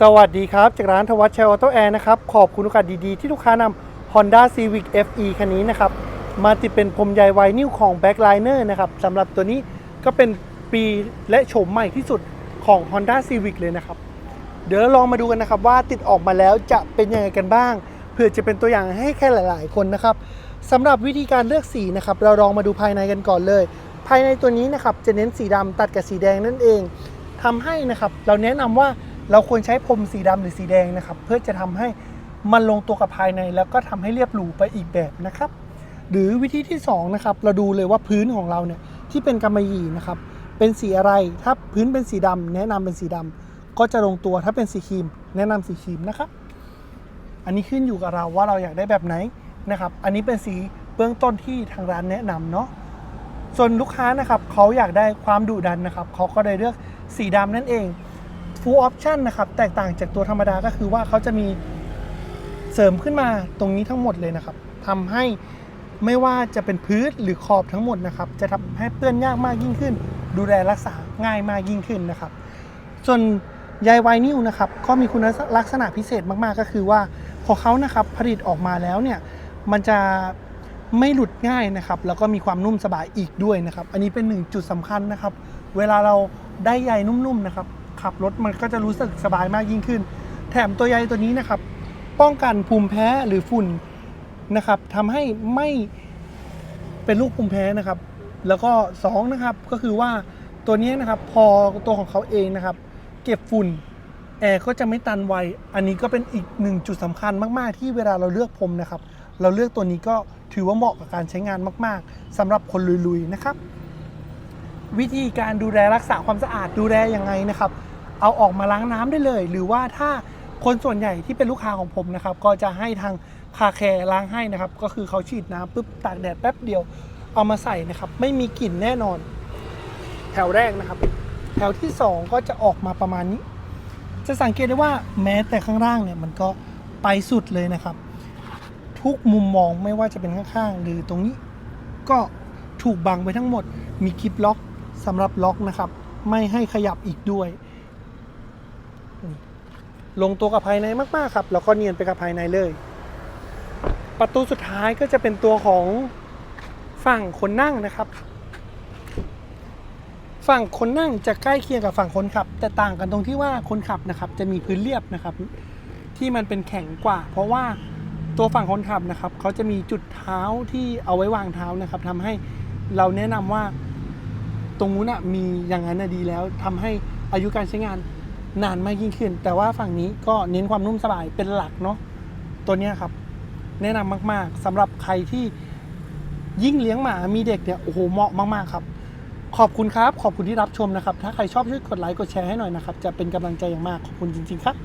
สวัสดีครับ จากร้านทวัชชัยออโต้แอร์นะครับ ขอบคุณโอกาสดีๆ ที่ลูกค้านำ Honda Civic FE คันนี้นะครับ มาติดเป็นพรมใยไวนิลของ Backliner นะครับสำหรับตัวนี้ก็เป็นปีและโฉมใหม่ที่สุดของ Honda Civic เลยนะครับ เดี๋ยวเราลองมาดูกันนะครับว่าติดออกมาแล้วจะเป็นยังไงกันบ้าง เพื่อจะเป็นตัวอย่างให้แค่หลายๆ คนนะครับสำหรับวิธีการเลือกสีนะครับ เราลองมาดูภายในกันก่อนเลย ภายในตัวนี้นะครับจะเน้นสีดำตัดกับสีแดงนั่นเองทำให้นะครับเราแนะนำว่า เราควรใช้พรมสีดำหรือสีแดงนะครับ เพื่อจะทำให้มันลงตัวกับภายใน แล้วก็ทำให้เรียบหรูไปอีกแบบนะครับ หรือวิธีที่สองนะครับเราดูเลยว่าพื้นของเราเนี่ยที่เป็นกำมะหยี่นะครับเป็นสีอะไรถ้าพื้นเป็นสีดำแนะนำเป็นสีดำก็จะลงตัวถ้าเป็นสีครีม แนะนำสีครีมนะครับ อันนี้ขึ้นอยู่กับเราว่าเราอยากได้แบบไหนนะครับ อันนี้เป็นสีเบื้องต้นที่ทางร้านแนะนำเนาะส่วนลูกค้านะครับเขาอยากได้ความดุดันนะครับเขาก็เลยเลือกสีดำนั่นเอง full option นะครับ แตกต่างจากตัวธรรมดาก็คือว่าเขาจะมีเสริมขึ้นมาตรงนี้ทั้งหมดเลยนะครับทำให้ไม่ว่าจะเป็นพื้นหรือขอบทั้งหมดนะครับ จะทำให้เปื้อนยากมากยิ่งขึ้น ดูแลรักษาง่ายมากยิ่งขึ้นนะครับ ส่วนใยไวนิลนะครับก็มีคุณลักษณะพิเศษมากๆก็คือว่าพอเขานะครับผลิตออกมาแล้วเนี่ยมันจะไม่หลุดง่ายนะครับ แล้วก็มีความนุ่มสบายอีกด้วยนะครับ อันนี้เป็นหนึ่งจุดสำคัญนะครับ เวลาเราได้ใยนุ่มๆนะครับ ขับรถมันก็จะรู้สึกสบายมากยิ่งขึ้น แถมตัวใยตัวนี้นะครับ ป้องกันภูมิแพ้หรือฝุ่นนะครับทำให้ไม่เป็นลูกภูมิแพ้นะครับ แล้วก็สองนะครับก็คือว่าตัวนี้นะครับพอตัวของเขาเองนะครับ เก็บฝุ่นแอร์ก็จะไม่ตันไว อันนี้ก็เป็นอีกหนึ่งจุดสำคัญมาก ๆ ที่เวลาเราเลือกพรมนะครับ เราเลือกตัวนี้ก็ถือว่าเหมาะกับการใช้งานมาก ๆสำหรับคนลุย ๆ นะครับ วิธีการดูแลรักษาความสะอาดดูแลยังไงนะครับ เอาออกมาล้างน้ำได้เลย หรือว่าถ้าคนส่วนใหญ่ที่เป็นลูกค้าของผมนะครับ ก็จะให้ทางคาแคร์ล้างให้นะครับ ก็คือเขาฉีดน้ำปุ๊บตากแดดแป๊บเดียวเอามาใส่นะครับ ไม่มีกลิ่นแน่นอน แถวแรกนะครับ แถวที่ 2 ก็จะออกมาประมาณนี้ จะสังเกตได้ว่าแม้แต่ข้างล่างเนี่ยมันก็ไปสุดเลยนะครับ ทุกมุมมองไม่ว่าจะเป็นข้างๆ หรือตรงนี้ก็ถูกบังไปทั้งหมดมีคลิปล็อกสำหรับล็อกนะครับ ไม่ให้ขยับอีกด้วย ลงตัวกับภายในมากๆครับ แล้วก็เนียนไปกับภายในเลย ประตูสุดท้ายก็จะเป็นตัวของฝั่งคนนั่งนะครับ ฝั่งคนนั่งจะใกล้เคียงกับฝั่งคนขับ แต่ต่างกันตรงที่ว่าคนขับนะครับ จะมีพื้นเรียบนะครับ ที่มันเป็นแข็งกว่า เพราะว่าตัวฝั่งคนขับนะครับเขาจะมีจุดเท้าที่เอาไว้วางเท้านะครับทำให้เราแนะนำว่าตรงนู้นนะมีอย่างนั้นดีแล้วทำให้อายุการใช้งาน นานมากยิ่งขึ้น แต่ว่าฝั่งนี้ก็เน้นความนุ่มสบายเป็นหลักเนาะตัวนี้ครับ แนะนำมาก ๆสำหรับใครที่ยิ่งเลี้ยงหมามีเด็กเนี่ยโอ้โหเหมาะมากๆครับ ขอบคุณครับ ขอบคุณที่รับชมนะครับ ถ้าใครชอบช่วยกดไลค์กดแชร์ให้หน่อยนะครับ จะเป็นกำลังใจอย่างมากขอบคุณจริง ๆ ครับ